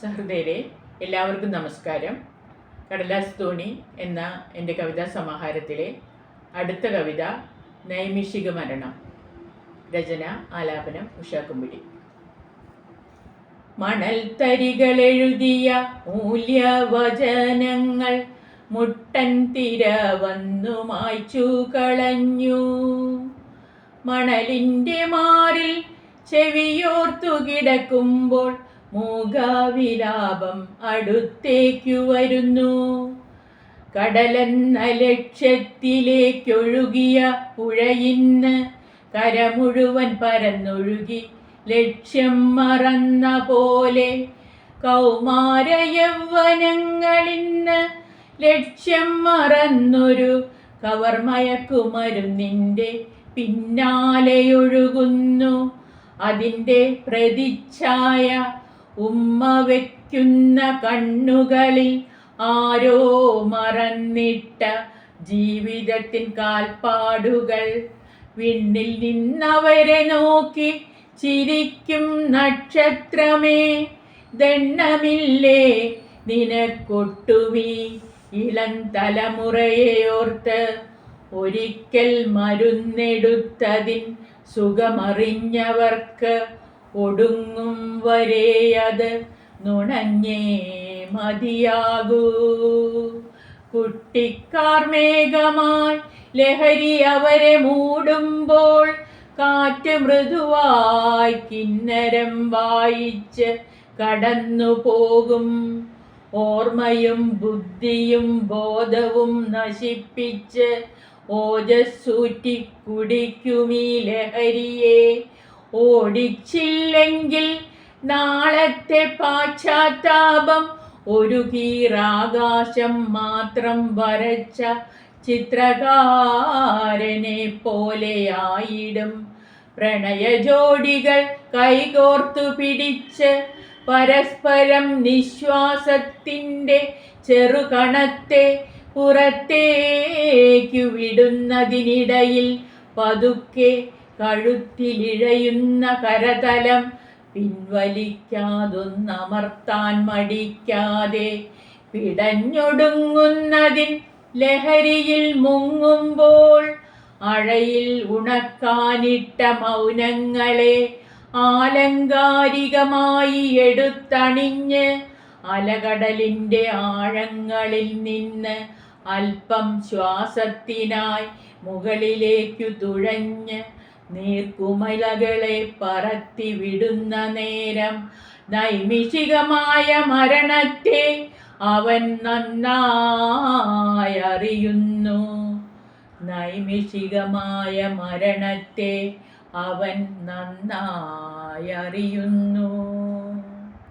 സഹൃദയരെ എല്ലാവർക്കും നമസ്കാരം. കടലാസ് തോണി എന്ന എന്റെ കവിതാ സമാഹാരത്തിലെ അടുത്ത കവിത നൈമിഷിക മരണം രചന ആലാപനം ഉഷാക്കുമ്പിടി. മണൽ തരികളെഴുതിയ മൂല്യവചനങ്ങൾ മുട്ടൻ തിര വന്നു മായ്ച്ചു കളഞ്ഞു മണലിന്റെ മാറിൽ ചെവിയോർത്തു കിടക്കുമ്പോൾ മൂകാവിലാപം അടുത്തേക്കു വരുന്നു. കടലെന്ന ലക്ഷ്യത്തിലേക്കൊഴുകിയ പുഴയിന്ന് കര മുഴുവൻ പരന്നൊഴുകി ലക്ഷ്യം മറന്ന പോലെ കൗമാര യൗവനങ്ങളിന്ന് ലക്ഷ്യം മറന്നൊരു കവർമയക്കുമരുന്നിന്റെ പിന്നാലെയൊഴുകുന്നു. അതിന്റെ പ്രതിച്ഛായ ഉമ്മ വയ്ക്കുന്ന കണ്ണുകളിൽ ആരോ മറന്നിട്ട ജീവിതത്തിൻ കാൽപ്പാടുകൾ. വിണ്ണിൽ നിന്നവരെ നോക്കി ചിരിക്കും നക്ഷത്രമേ ദണ്ണമില്ലേ നിനക്കൊട്ടുമീ ഇളം തലമുറയെ ഓർത്ത്. ഒരിക്കൽ മരുന്നെടുത്തതിൻ സുഖമറിഞ്ഞവർക്ക് ഒടുങ്ങും വരെ അത് നുണഞ്ഞേ മതിയാകൂ. കുട്ടിക്കാർ മേഘമായി ലഹരി അവരെ മൂടുമ്പോൾ കാറ്റ് മൃദുവായി കിന്നരം വായിച്ച് കടന്നു പോകും. ഓർമ്മയും ബുദ്ധിയും ബോധവും നശിപ്പിച്ച് ഓജസ്സൂറ്റി കുടിക്കുമീ ലഹരിയെ. ഓടിച്ചില്ലെങ്കിൽ നാളത്തെ പാശ്ചാത്താപം ഒരു കീറാകാശം മാത്രം വരച്ച ചിത്രകാരനെ പോലെയായിടും. പ്രണയ ജോഡികൾ കൈകോർത്തു പിടിച്ച് പരസ്പരം നിശ്വാസത്തിന്റെ ചെറുകണത്തെ പുറത്തേക്കു വിടുന്നതിനിടയിൽ പതുക്കെ കഴുത്തിലിഴയുന്ന കരതലം പിൻവലിക്കാതൊന്നമർത്താൻ മടിക്കാതെ പിടഞ്ഞൊടുങ്ങുന്നതിൻ ലഹരിയിൽ മുങ്ങുമ്പോൾ അഴയിൽ ഉണക്കാനിട്ട മൗനങ്ങളെ ആലങ്കാരികമായി എടുത്തണിഞ്ഞ് അലകടലിന്റെ ആഴങ്ങളിൽ നിന്ന് അല്പം ശ്വാസത്തിനായി മുകളിലേക്കു തുഴഞ്ഞ് നീർക്കുമലകളെ പറത്തി വിടുന്ന നേരം നൈമിഷികമായ മരണത്തെ അവൻ നന്നായി അറിയുന്നു. നൈമിഷികമായ മരണത്തെ അവൻ നന്നായി അറിയുന്നു.